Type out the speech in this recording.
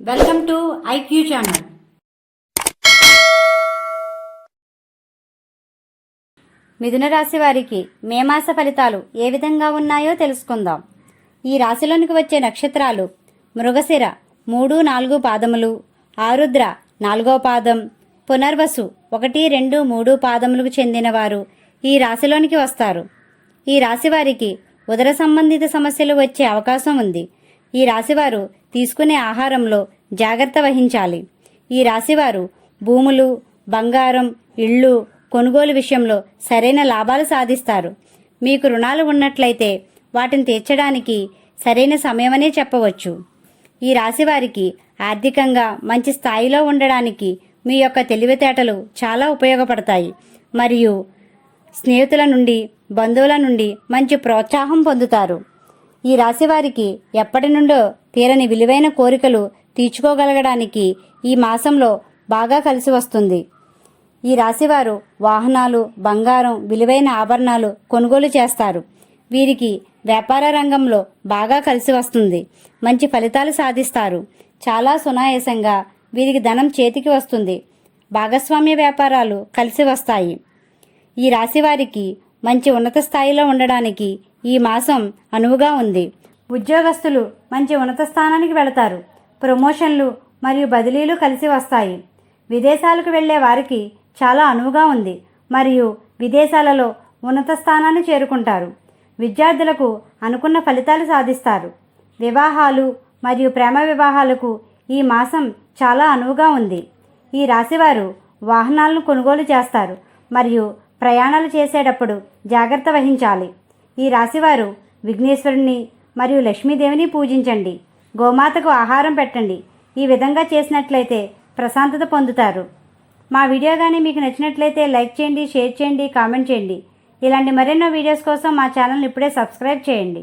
Welcome to IQ channel. మిథున రాశి వారికి మే మాస ఫలితాలు ఏ విధంగా ఉన్నాయో తెలుసుకుందాం. ఈ రాశిలోనికి వచ్చే నక్షత్రాలు మృగశిర మూడు నాలుగు పాదములు ఆరుద్ర నాలుగో పాదం పునర్వసు ఒకటి రెండు మూడు పాదములకు చెందినవారు ఈ రాశిలోనికి వస్తారు. ఈ రాశి వారికి ఉదర సంబంధిత సమస్యలు వచ్చే అవకాశం ఉంది. ఈ రాశివారు తీసుకునే ఆహారంలో జాగ్రత్త వహించాలి. ఈ రాశివారు భూములు బంగారం ఇళ్ళు కొనుగోలు విషయంలో సరైన లాభాలు సాధిస్తారు. మీకు రుణాలు ఉన్నట్లయితే వాటిని తీర్చడానికి సరైన సమయమనే చెప్పవచ్చు. ఈ రాశివారికి ఆర్థికంగా మంచి స్థాయిలో ఉండడానికి మీ యొక్క తెలివితేటలు చాలా ఉపయోగపడతాయి. మరియు స్నేహితుల నుండి బంధువుల నుండి మంచి ప్రోత్సాహం పొందుతారు. ఈ రాశివారికి ఎప్పటి నుండో తీరని విలువైన కోరికలు తీర్చుకోగలగడానికి ఈ మాసంలో బాగా కలిసి వస్తుంది. ఈ రాశివారు వాహనాలు బంగారం విలువైన ఆభరణాలు కొనుగోలు చేస్తారు. వీరికి వ్యాపార రంగంలో బాగా కలిసి వస్తుంది. మంచి ఫలితాలు సాధిస్తారు. చాలా సునాయాసంగా వీరికి ధనం చేతికి వస్తుంది. భాగస్వామ్య వ్యాపారాలు కలిసి వస్తాయి. ఈ రాశి వారికి మంచి ఉన్నత స్థాయిలో ఉండడానికి ఈ మాసం అనువుగా ఉంది. ఉద్యోగస్తులు మంచి ఉన్నత స్థానానికి వెళతారు. ప్రమోషన్లు మరియు బదిలీలు కలిసి వస్తాయి. విదేశాలకు వెళ్ళే వారికి చాలా అనువుగా ఉంది. మరియు విదేశాలలో ఉన్నత స్థానాన్ని చేరుకుంటారు. విద్యార్థులకు అనుకున్న ఫలితాలు సాధిస్తారు. వివాహాలు మరియు ప్రేమ వివాహాలకు ఈ మాసం చాలా అనువుగా ఉంది. ఈ రాశివారు వాహనాలను కొనుగోలు చేస్తారు మరియు ప్రయాణాలు చేసేటప్పుడు జాగ్రత్త వహించాలి. ఈ రాశివారు విఘ్నేశ్వరుని మరియు లక్ష్మీదేవిని పూజించండి. గోమాతకు ఆహారం పెట్టండి. ఈ విధంగా చేసినట్లయితే ప్రశాంతత పొందుతారు. మా వీడియో కానీ మీకు నచ్చినట్లయితే లైక్ చేయండి షేర్ చేయండి కామెంట్ చేయండి. ఇలాంటి మరెన్నో వీడియోస్ కోసం మా ఛానల్ని ఇప్పుడే సబ్స్క్రైబ్ చేయండి.